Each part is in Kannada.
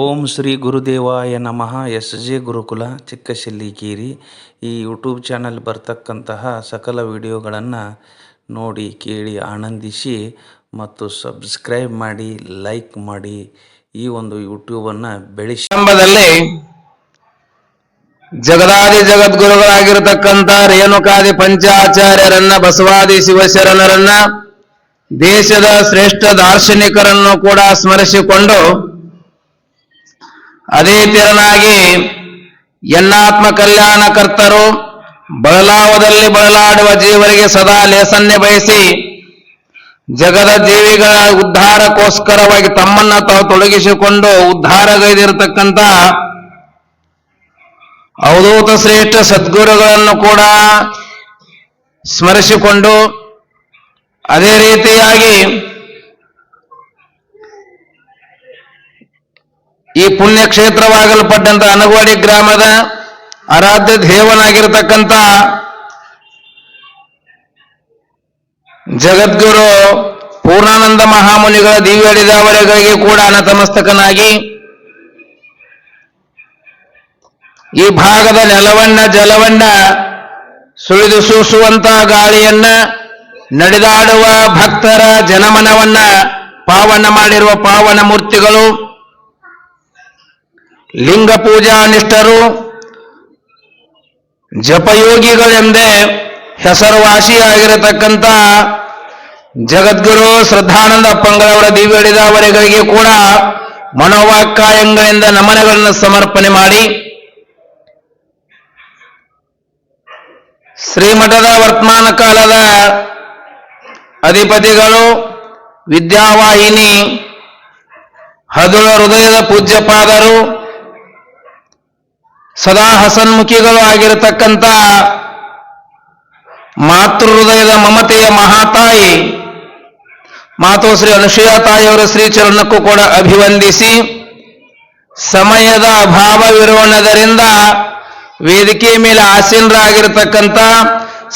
ಓಂ ಶ್ರೀ ಗುರುದೇವಾಯ ನಮಃ. ಎಸ್ ಜೆ ಗುರುಕುಲ ಚಿಕ್ಕಶಿಲ್ಲಿಕೇರಿ ಈ ಯೂಟ್ಯೂಬ್ ಚಾನಲ್ ಬರ್ತಕ್ಕಂತಹ ಸಕಲ ವಿಡಿಯೋಗಳನ್ನು ನೋಡಿ ಕೇಳಿ ಆನಂದಿಸಿ ಮತ್ತು ಸಬ್ಸ್ಕ್ರೈಬ್ ಮಾಡಿ, ಲೈಕ್ ಮಾಡಿ ಈ ಒಂದು ಯೂಟ್ಯೂಬನ್ನು ಬೆಳೆಸಿ. ಜಗದಾದಿ ಜಗದ್ಗುರುಗಳಾಗಿರತಕ್ಕಂಥ ರೇಣುಕಾದಿ ಪಂಚಾಚಾರ್ಯರನ್ನ, ಬಸವಾದಿ ಶಿವಶರಣರನ್ನ, ದೇಶದ ಶ್ರೇಷ್ಠ ದಾರ್ಶನಿಕರನ್ನು ಕೂಡ ಸ್ಮರಿಸಿಕೊಂಡು ಅದೇ ತೆರನಾಗಿ ಎನ್ನಾತ್ಮ ಕಲ್ಯಾಣಕರ್ತರು ಬಳಲಾವದಲ್ಲಿ ಬಳಲಾಡುವ ಜೀವರಿಗೆ ಸದಾ ಲೇಸನ್ನೆ ಬಯಸಿ ಜಗದ ಜೀವಿಗಳ ಉದ್ಧಾರಕ್ಕೋಸ್ಕರವಾಗಿ ತಮ್ಮನ್ನ ತಾವು ತೊಡಗಿಸಿಕೊಂಡು ಉದ್ಧಾರಗೈದಿರತಕ್ಕಂಥ ಅವಧೂತ ಶ್ರೇಷ್ಠ ಸದ್ಗುರುಗಳನ್ನು ಕೂಡ ಸ್ಮರಿಸಿಕೊಂಡು ಅದೇ ರೀತಿಯಾಗಿ ಈ ಪುಣ್ಯ ಕ್ಷೇತ್ರವಾಗಲ್ಪಟ್ಟಂತ ಅನಗವಾಡಿ ಗ್ರಾಮದ ಆರಾಧ್ಯ ದೇವನಾಗಿರತಕ್ಕಂಥ ಜಗದ್ಗುರು ಪೂರ್ಣಾನಂದ ಮಹಾಮುನಿಗಳ ದಿವ್ಯಡಿದವರೆಗಳಿಗೆ ಕೂಡ ಅನತಮಸ್ತಕನಾಗಿ ಈ ಭಾಗದ ನೆಲವನ್ನ ಜಲವನ್ನ ಸುಳಿದು ಸೂಸುವಂತ ಗಾಳಿಯನ್ನ ನಡೆದಾಡುವ ಭಕ್ತರ ಜನಮನವನ್ನ ಪಾವನ ಮಾಡಿರುವ ಪಾವನ ಮೂರ್ತಿಗಳು ಲಿಂಗ ಪೂಜಾ ನಿಷ್ಠರು ಜಪಯೋಗಿಗಳೆಂದೇ ಹೆಸರುವಾಸಿಯಾಗಿರತಕ್ಕಂಥ ಜಗದ್ಗುರು ಶ್ರದ್ಧಾನಂದ ಪಂಗಳವರ ದಿವ್ಯಡಿದವರೆಗಳಿಗೆ ಕೂಡ ಮನೋವಾಕ್ಕಾಯಗಳಿಂದ ನಮನಗಳನ್ನು ಸಮರ್ಪಣೆ ಮಾಡಿ ಶ್ರೀಮಠದ ವರ್ತಮಾನ ಕಾಲದ ಅಧಿಪತಿಗಳು, ವಿದ್ಯಾವಾಹಿನಿ ಹದುಳ ಹೃದಯದ ಪೂಜ್ಯಪಾದರು ಸದಾ ಹಸನ್ಮುಖಿಗಳು ಆಗಿರತಕ್ಕಂಥ ಮಾತೃ ಹೃದಯದ ಮಮತೆಯ ಮಹಾತಾಯಿ ಮಾತು ಶ್ರೀ ಅನುಸೂಯ ತಾಯಿಯವರ ಶ್ರೀಚರಣಕ್ಕೂ ಕೂಡ ಅಭಿವಂದಿಸಿ, ಸಮಯದ ಅಭಾವವಿರುವುದರಿಂದ ವೇದಿಕೆ ಮೇಲೆ ಆಸೀನರಾಗಿರತಕ್ಕಂಥ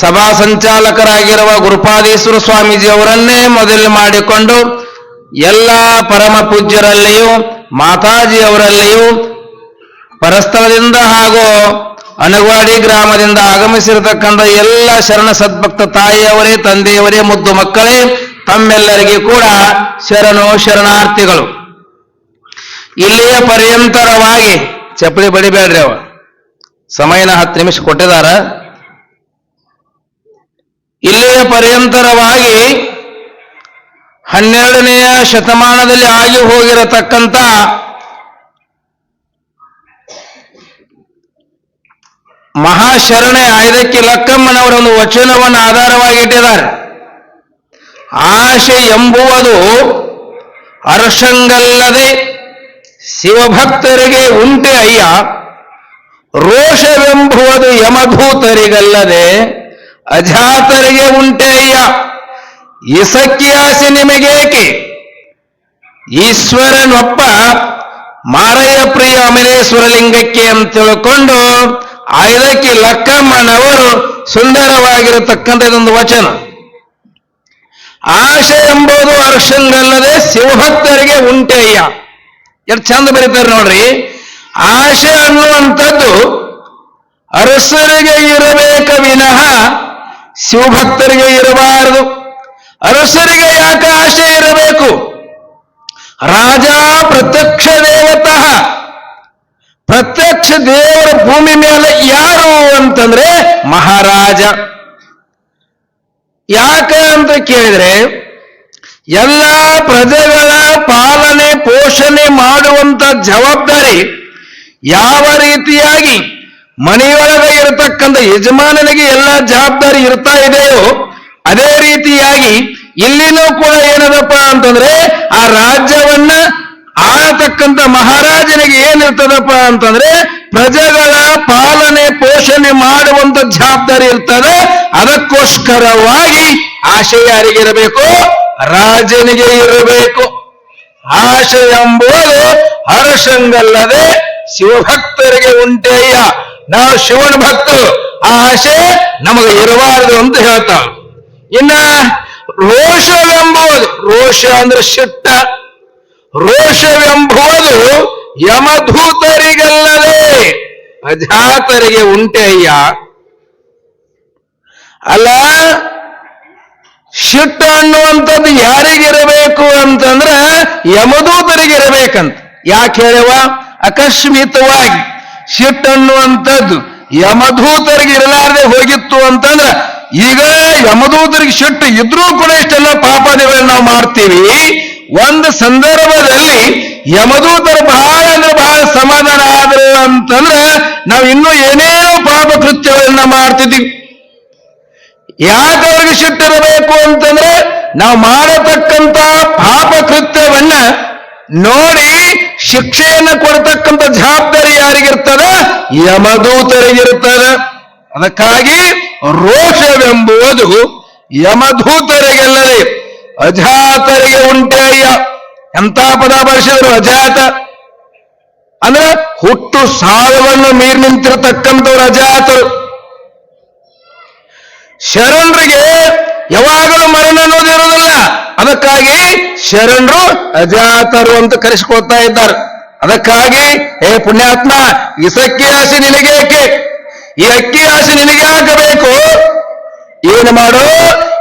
ಸಭಾ ಸಂಚಾಲಕರಾಗಿರುವ ಗುರುಪಾದೇಶ್ವರ ಸ್ವಾಮೀಜಿಯವರನ್ನೇ ಮೊದಲು ಮಾಡಿಕೊಂಡು ಎಲ್ಲ ಪರಮ ಪೂಜ್ಯರಲ್ಲಿಯೂ, ಮಾತಾಜಿಯವರಲ್ಲಿಯೂ ಪರಸ್ಥಳದಿಂದ ಹಾಗೂ ಅನಗವಾಡಿ ಗ್ರಾಮದಿಂದ ಆಗಮಿಸಿರತಕ್ಕಂಥ ಎಲ್ಲ ಶರಣ ಸದ್ಭಕ್ತ ತಾಯಿಯವರೇ, ತಂದೆಯವರೇ, ಮುದ್ದು ಮಕ್ಕಳೇ, ತಮ್ಮೆಲ್ಲರಿಗೆ ಕೂಡ ಶರಣು ಶರಣಾರ್ಥಿಗಳು. ಇಲ್ಲಿಯ ಪರ್ಯಂತರವಾಗಿ, ಚಪ್ಪಲಿ ಬಡಿಬೇಡ್ರಿ ಅವ ಸಮಯನ ಹತ್ತು ನಿಮಿಷ ಕೊಟ್ಟಿದಾರ. ಇಲ್ಲಿಯ ಪರ್ಯಂತರವಾಗಿ ಹನ್ನೆರಡನೆಯ ಶತಮಾನದಲ್ಲಿ ಆಗಿ ಹೋಗಿರತಕ್ಕಂಥ ಮಹಾಶರಣೆ ಆಯ್ದಕ್ಕೆ ಲಕ್ಕಮ್ಮನವರ ಒಂದು ವಚನವನ್ನು ಆಧಾರವಾಗಿ ಇಟ್ಟಿದ್ದಾರೆ. ಆಶೆ ಎಂಬುವುದು ಅರ್ಷಂಗಲ್ಲದೆ ಶಿವಭಕ್ತರಿಗೆ ಉಂಟೆ ಅಯ್ಯ. ರೋಷವೆಂಬುವುದು ಯಮಭೂತರಿಗಲ್ಲದೆ ಅಜಾತರಿಗೆ ಉಂಟೆ ಅಯ್ಯ. ಇಸಕ್ಕಿ ಆಸೆ ನಿಮಗೇಕೆ? ಈಶ್ವರನೊಪ್ಪ ಮಾರಯ್ಯ ಪ್ರಿಯ ಅಮಲೇಶ್ವರಲಿಂಗಕ್ಕೆ ಅಂತ ತಿಳ್ಕೊಂಡು ಐದಕ್ಕೆ ಲಕ್ಕಮ್ಮನವರು ಸುಂದರವಾಗಿರತಕ್ಕಂಥ ಇದೊಂದು ವಚನ. ಆಶೆ ಎಂಬುದು ಅರ್ಷಂಗಲ್ಲದೆ ಶಿವಭಕ್ತರಿಗೆ ಉಂಟಯ್ಯ ಎಷ್ಟು ಚಂದ ಬರೀತಾರೆ ನೋಡ್ರಿ. ಆಶೆ ಅನ್ನುವಂಥದ್ದು ಅರಸರಿಗೆ ಇರಬೇಕ ವಿನಃ ಶಿವಭಕ್ತರಿಗೆ ಇರಬಾರದು. ಅರಸರಿಗೆ ಯಾಕೆ ಆಶೆ ಇರಬೇಕು? ರಾಜ ಪ್ರತ್ಯಕ್ಷ ದೇವತಃ ಪ್ರತ್ಯಕ್ಷ ದೇವರ ಭೂಮಿ ಮೇಲೆ ಯಾರು ಅಂತಂದ್ರೆ ಮಹಾರಾಜ. ಯಾಕೆ ಅಂತ ಕೇಳಿದ್ರೆ, ಎಲ್ಲ ಪ್ರಜೆಗಳ ಪಾಲನೆ, ಪೋಷಣೆ ಮಾಡುವಂತ ಜವಾಬ್ದಾರಿ ಯಾವ ರೀತಿಯಾಗಿ ಮನೆಯೊಳಗೆ ಇರತಕ್ಕಂಥ ಯಜಮಾನನಿಗೆ ಎಲ್ಲ ಜವಾಬ್ದಾರಿ ಇರ್ತಾ ಇದೆಯೋ, ಅದೇ ರೀತಿಯಾಗಿ ಇಲ್ಲಿನೂ ಕೂಡ ಏನದಪ್ಪ ಅಂತಂದ್ರೆ, ಆ ರಾಜ್ಯವನ್ನ ಆಳತಕ್ಕಂಥ ಮಹಾರಾಜನಿಗೆ ಏನಿರ್ತದಪ್ಪ ಅಂತಂದ್ರೆ ಪ್ರಜೆಗಳ ಪಾಲನೆ, ಪೋಷಣೆ ಮಾಡುವಂತ ಜವಾಬ್ದಾರಿ ಇರ್ತದೆ. ಅದಕ್ಕೋಸ್ಕರವಾಗಿ ಆಶೆ ಯಾರಿಗಿರಬೇಕು ರಾಜನಿಗೆ ಇರಬೇಕು. ಆಶೆ ಎಂಬುದು ಹರ್ಷಂಗಲ್ಲದೆ ಶಿವಭಕ್ತರಿಗೆ ಉಂಟೇಯ ನಾವು ಶಿವನ ಭಕ್ತರು. ಆಶೆ ನಮಗೆ ಇರಬಾರದು ಅಂತ ಹೇಳ್ತಾವ ಇನ್ನ ರೋಷವೆಂಬುದು ರೋಷ ಅಂದ್ರೆ ಶಿಟ್ಟ ರೋಷವೆಂಬುವುದು ಯಮಧೂತರಿಗಲ್ಲದೆ ಅಜಾತರಿಗೆ ಉಂಟೆ ಅಯ್ಯ. ಅಲ್ಲ, ಶಿಟ್ಟ ಅನ್ನುವಂಥದ್ದು ಯಾರಿಗಿರಬೇಕು ಅಂತಂದ್ರೆ ಯಮದೂತರಿಗಿರಬೇಕಂತ ಯಾಕೆ ಹೇಳುವ ಅಕಸ್ಮಿತವಾಗಿ ಶಿಟ್ ಅನ್ನುವಂಥದ್ದು ಯಮಧೂತರಿಗೆ ಇರಲಾರದೆ ಹೋಗಿತ್ತು ಅಂತಂದ್ರೆ ಈಗ ಯಮದೂತರಿಗೆ ಶಿಟ್ಟು ಇದ್ರೂ ಕೂಡ ಇಷ್ಟೆಲ್ಲ ಪಾಪನೆಗಳನ್ನ ನಾವು ಮಾಡ್ತೀವಿ. ಒಂದು ಸಂದರ್ಭದಲ್ಲಿ ಯಮದೂತರು ಬಹಳ ಅಂದ್ರೆ ಬಹಳ ಸಮಾಧಾನ ಆದ್ರು ಅಂತಂದ್ರೆ ನಾವು ಇನ್ನೂ ಏನೇನೋ ಪಾಪ ಕೃತ್ಯಗಳನ್ನ ಮಾಡ್ತಿದ್ದೀವಿ. ಯಾಕೆ ಅವ್ರಿಗೆ ಸಿಟ್ಟಿರಬೇಕು ಅಂತಂದ್ರೆ ನಾವು ಮಾಡತಕ್ಕಂತ ಪಾಪ ಕೃತ್ಯವನ್ನ ನೋಡಿ ಶಿಕ್ಷೆಯನ್ನು ಕೊಡ್ತಕ್ಕಂಥ ಜವಾಬ್ದಾರಿ ಯಾರಿಗಿರ್ತದ? ಯಮದೂತರಿಗಿರ್ತದ ಅದಕ್ಕಾಗಿ ರೋಷವೆಂಬುದು ಯಮದೂತರಿಗೆಲ್ಲದೆ ಅಜಾತರಿಗೆ ಉಂಟೆ ಎಂತ ಪದ ಬಳಸಿದ್ರು ಅಜಾತ ಅಂದ್ರೆ ಹುಟ್ಟು ಸಾಲವನ್ನು ಮೀರಿ ನಿಂತಿರತಕ್ಕಂಥವ್ರು ಅಜಾತರು ಶರಣರಿಗೆ ಯಾವಾಗಲೂ ಮರಣ ಅನ್ನೋದು ಇರೋದಿಲ್ಲ ಅದಕ್ಕಾಗಿ ಶರಣರು ಅಜಾತರು ಅಂತ ಕರೆಸಿಕೊಳ್ತಾ ಇದ್ದಾರೆ. ಅದಕ್ಕಾಗಿ, ಹೇ ಪುಣ್ಯಾತ್ಮ ಇಸಕ್ಕಿ ಆಸೆ ನಿನಗೆ ಯಾಕೆ? ಈ ಅಕ್ಕಿ ಆಸೆ ನಿನಗೆ ಹಾಕಬೇಕು ಏನು ಮಾಡು?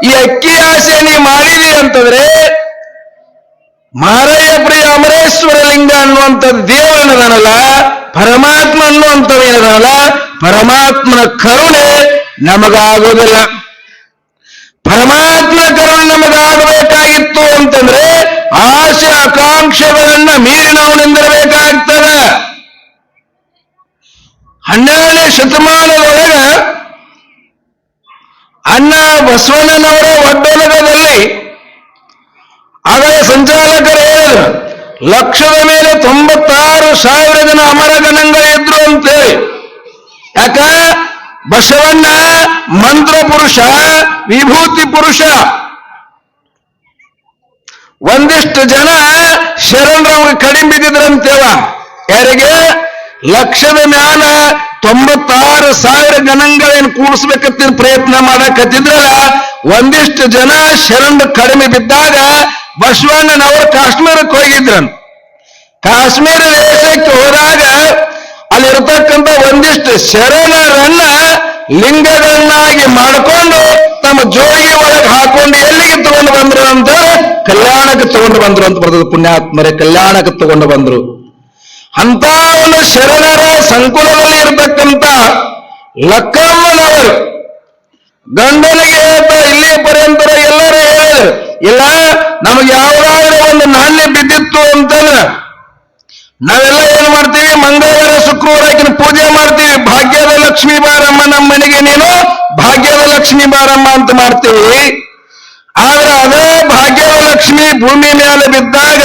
ಈ ಅಕ್ಕಿ ಆಸೆ ನೀ ಮಾಡಿದಿ ಅಂತಂದ್ರೆ ಮಾರಯ್ಯ ಪ್ರಿಯ ಅಮರೇಶ್ವರ ಲಿಂಗ ಅನ್ನುವಂಥದ್ದು ದೇವನದನಲ್ಲ ಪರಮಾತ್ಮ ಅನ್ನುವಂಥವೇನದನಲ್ಲ ಪರಮಾತ್ಮನ ಕರುಣೆ ನಮಗಾಗೋದಿಲ್ಲ. ಪರಮಾತ್ಮನ ಕರುಣೆ ನಮಗಾಗಬೇಕಾಗಿತ್ತು ಅಂತಂದ್ರೆ ಆಶೆ ಆಕಾಂಕ್ಷೆಗಳನ್ನ ಮೀರಿ ನಾವು ಹನ್ನೆರಡನೇ ಶತಮಾನದೊಳಗ ಅಣ್ಣ ಬಸವಣ್ಣನವರ ಒಡ್ಡಲಗದಲ್ಲಿ ಆಗಲೇ ಸಂಚಾಲಕರೇ, ಲಕ್ಷದ ಮೇಲೆ ತೊಂಬತ್ತಾರು ಸಾವಿರ ಜನ ಅಮರ ಗಣಗಳಿದ್ರು ಅಂತೇಳಿ. ಯಾಕ? ಬಸವಣ್ಣ ಮಂತ್ರ ಪುರುಷ, ವಿಭೂತಿ ಪುರುಷ. ಒಂದಿಷ್ಟು ಜನ ಶರಣರವ್ರಿಗೆ ಕಡಿಮೆ ಬಿದ್ದಿದ್ರಂತೇವ ಯಾರಿಗೆ? ಲಕ್ಷದ ಮ್ಯಾಲ ತೊಂಬತ್ತಾರು ಸಾವಿರ ಗಣಗಳೇನು ಕೂಡಿಸ್ಬೇಕಂತ ಪ್ರಯತ್ನ ಮಾಡಕತ್ತಿದ್ರ ಒಂದಿಷ್ಟು ಜನ ಶರಣ ಕಡಿಮೆ ಬಿದ್ದಾಗ ಬಸವಣ್ಣನವರು ಕಾಶ್ಮೀರಕ್ಕೆ ಹೋಗಿದ್ರು ಕಾಶ್ಮೀರ ದೇಶಕ್ಕೆ ಹೋದಾಗ ಅಲ್ಲಿರ್ತಕ್ಕಂಥ ಒಂದಿಷ್ಟು ಶರಣರನ್ನ ಲಿಂಗಗಳನ್ನಾಗಿ ಮಾಡಿಕೊಂಡು ತಮ್ಮ ಜೋಗಿ ಒಳಗೆ ಹಾಕೊಂಡು ಎಲ್ಲಿಗೆ ತಗೊಂಡು ಬಂದ್ರು ಅಂತ ಕಲ್ಯಾಣಕ್ಕೆ ತಗೊಂಡು ಬಂದ್ರು ಅಂತ ಬರ್ತದೆ ಪುಣ್ಯಾತ್ಮರೇ, ಕಲ್ಯಾಣಕ್ಕೆ ತಗೊಂಡು ಬಂದ್ರು. ಅಂತ ಒಂದು ಶರಣರ ಸಂಕುಲದಲ್ಲಿ ಇರತಕ್ಕಂತ ಲಕ್ಕಮ್ಮನವರು ಗಂಡನಿಗೆ ಹೇಳ್ತಾ ಇಲ್ಲಿ ಪರ್ಯಂತರ ಎಲ್ಲರೂ ಹೇಳಿದ್ರು ಇಲ್ಲ, ನಮಗೆ ಯಾವ್ದಾದ್ರೂ ಒಂದು ನಾಣ್ಯ ಬಿದ್ದಿತ್ತು ಅಂತಂದ್ರೆ ನಾವೆಲ್ಲ ಏನ್ ಮಾಡ್ತೀವಿ? ಮಂಗಳವಾರ, ಶುಕ್ರವಾರ ಆಕಿನ ಪೂಜೆ ಮಾಡ್ತೀವಿ. ಭಾಗ್ಯದ ಲಕ್ಷ್ಮೀ ಬಾರಮ್ಮ ನಮ್ಮ ಮನೆಗೆ ನೀನು ಭಾಗ್ಯದ ಲಕ್ಷ್ಮೀ ಬಾರಮ್ಮ ಅಂತ ಮಾಡ್ತೀವಿ. ಆದ್ರೆ ಅದೇ ಭಾಗ್ಯದ ಲಕ್ಷ್ಮಿ ಭೂಮಿ ಮೇಲೆ ಬಿದ್ದಾಗ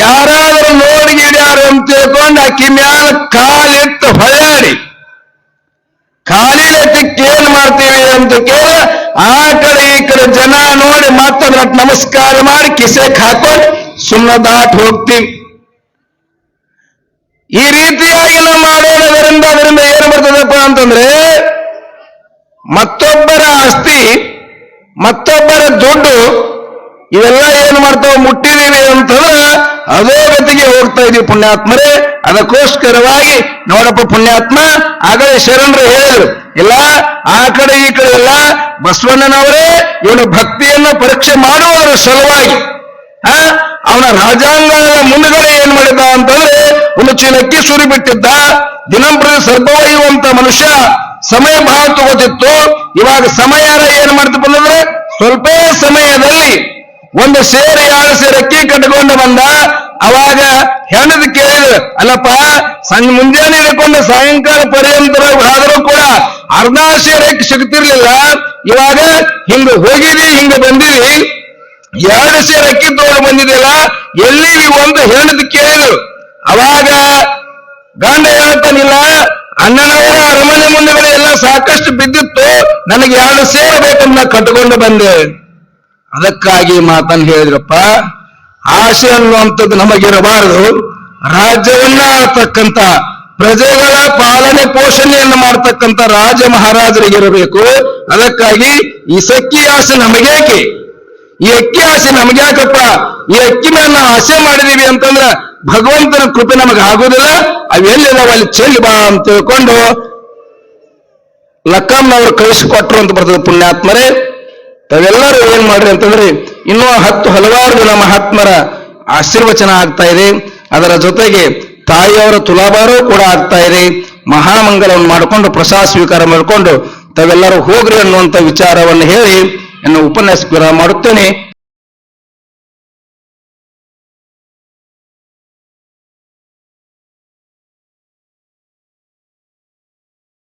ಯಾರಾದರೂ ನೋಡಿ ಗಿಡ್ಯಾರು ಅಂತ ತಿಳ್ಕೊಂಡು ಆಕಿ ಮ್ಯಾಲ ಕಾಲಿಟ್ಟು ಹೊಳ್ಳಾಡಿ ಕಾಲಿಲೆ ತಿಕ್ಕೇನ್ ಮಾಡ್ತೀವಿ ಅಂತ ಕೇಳ ಆ ಕಡೆ ಈ ಕಡೆ ಜನ ನೋಡಿ ಮಾತಂದ್ರ ನಮಸ್ಕಾರ ಮಾಡಿ ಕಿಸೆಕ್ ಹಾಕೊಂಡು ಸುಮ್ಮನೆ ದಾಟ್ ಹೋಗ್ತೀವಿ ಈ ರೀತಿಯಾಗಿ ನಾವು ಮಾಡೋದರಿಂದ ಅದರಿಂದ ಏನು ಬರ್ತದಪ್ಪ ಅಂತಂದ್ರೆ, ಮತ್ತೊಬ್ಬರ ಆಸ್ತಿ, ಮತ್ತೊಬ್ಬರ ದುಡ್ಡು, ಇವೆಲ್ಲ ಏನು ಮಾಡ್ತಾವ ಮುಟ್ಟಿದೀವಿ ಅಂತಂದ್ರೆ ಅದೇ ಗತಿಗೆ ಹೋಗ್ತಾ ಇದೀವಿ ಪುಣ್ಯಾತ್ಮರೇ. ಅದಕ್ಕೋಸ್ಕರವಾಗಿ ನೋಡಪ್ಪ ಪುಣ್ಯಾತ್ಮ, ಆಗಲೇ ಶರಣರು ಹೇಳಿದ್ರು. ಇಲ್ಲ, ಆ ಕಡೆ ಈ ಕಡೆ ಎಲ್ಲ ಬಸವಣ್ಣನವರೇ, ಇವನು ಭಕ್ತಿಯನ್ನ ಪರೀಕ್ಷೆ ಮಾಡುವವರ ಸಲುವಾಗಿ. ಆ ಅವನ ರಾಜಾಂಗ ಮುಂದುಗಡೆ ಏನ್ ಮಾಡಿದ ಅಂತಂದ್ರೆ, ಒಂದು ಚೀಲಕ್ಕೆ ಸುರಿ ಬಿಟ್ಟಿದ್ದ ದಿನಂಪ್ರತಿ ಸರ್ಪವಹಿಯುವಂತ ಮನುಷ್ಯ ಸಮಯ ಬಹಳ ತಗೋತಿತ್ತು. ಇವಾಗ ಸಮಯ ಏನ್ ಮಾಡ್ತಪ್ಪ ಅಂದ್ರೆ, ಸ್ವಲ್ಪ ಸಮಯದಲ್ಲಿ ಒಂದು ಸೇರು ಎರಡು ಸೇರು ಅಕ್ಕಿ ಕಟ್ಕೊಂಡು ಬಂದ, ಅವಾಗ ಹೆಣದ ಕೇಳಿದ್ರು ಅಲ್ಲಪ್ಪ ಸಣ್ಣ ಮುಂಜಾನೆ ಹಿಡ್ಕೊಂಡು ಸಾಯಂಕಾಲ ಪರ್ಯಂತರ ಆದರೂ ಕೂಡ ಅರ್ಧ ಸೇರೆ ಅಕ್ಕಿ ಸಿಗ್ತಿರ್ಲಿಲ್ಲ. ಇವಾಗ ಹಿಂಗ ಹೋಗಿದಿ, ಹಿಂಗ ಬಂದಿವಿ ಎರಡು ಸೇರು ಅಕ್ಕಿ ತಗೊಂಡು ಬಂದಿದೆಯಲ್ಲ ಎಲ್ಲಿ ಒಂದು ಹೆಣದ ಕೇಳಿದ್ರು ಅವಾಗ ಗಂಡ ಹೇಳ್ತಾನಿಲ್ಲ ಅಣ್ಣನವರ ಅರಮನೆ ಮುಂದೆಗಡೆ ಎಲ್ಲ ಸಾಕಷ್ಟು ಬಿದ್ದಿತ್ತು, ನನಗೆ ಎರಡು ಸೇರು ಬೇಕನ್ನ ಕಟ್ಕೊಂಡು ಬಂದೆ. ಅದಕ್ಕಾಗಿ ಮಾತನ್ನು ಹೇಳಿದ್ರಪ್ಪ, ಆಸೆ ಅನ್ನುವಂಥದ್ದು ನಮಗಿರಬಾರದು. ರಾಜ್ಯವನ್ನ ಆಳ್ತಕ್ಕಂತ ಪ್ರಜೆಗಳ ಪಾಲನೆ ಪೋಷಣೆಯನ್ನು ಮಾಡ್ತಕ್ಕಂಥ ರಾಜ ಮಹಾರಾಜರಿಗಿರಬೇಕು. ಅದಕ್ಕಾಗಿ ಈ ಸಕ್ಕಿ ಆಸೆ ನಮಗೇಕೆ ಈ ಅಕ್ಕಿ ಆಸೆ ನಮಗ್ಯಾಕಪ್ಪ? ಈ ಅಕ್ಕಿ ನಾವು ಆಸೆ ಮಾಡಿದೀವಿ ಅಂತಂದ್ರ ಭಗವಂತನ ಕೃಪೆ ನಮಗೆ ಆಗುದಿಲ್ಲ ಅವೆಲ್ಲಿದಾವ ಅಲ್ಲಿ ಚೆಲ್ಲಿ ಬಾ ಅಂತ ತಿಳ್ಕೊಂಡು ಲಕ್ಕಮ್ಮನವರು ಕಳಿಸಿಕೊಟ್ರು ಅಂತ ಬರ್ತದೆ ಪುಣ್ಯಾತ್ಮರೇ. ತಾವೆಲ್ಲರೂ ಏನ್ ಮಾಡ್ರಿ ಅಂತಂದ್ರೆ ಇನ್ನೂ ಹತ್ತು ಹಲವಾರು ಜನ ಮಹಾತ್ಮರ ಆಶೀರ್ವಚನ ಆಗ್ತಾ ಇದೆ. ಅದರ ಜೊತೆಗೆ ತಾಯಿಯವರ ತುಲಾಭಾರವೂ ಕೂಡ ಆಗ್ತಾ ಇದೆ. ಮಹಾಮಂಗಲವನ್ನು ಮಾಡಿಕೊಂಡು ಪ್ರಸಾದ ಸ್ವೀಕಾರ ಮಾಡಿಕೊಂಡು ತಾವೆಲ್ಲರೂ ಹೋಗ್ರಿ ಅನ್ನುವಂತ ವಿಚಾರವನ್ನು ಹೇಳಿ ನನ್ನ ಉಪನ್ಯಾಸ ಮಾಡುತ್ತೇನೆ.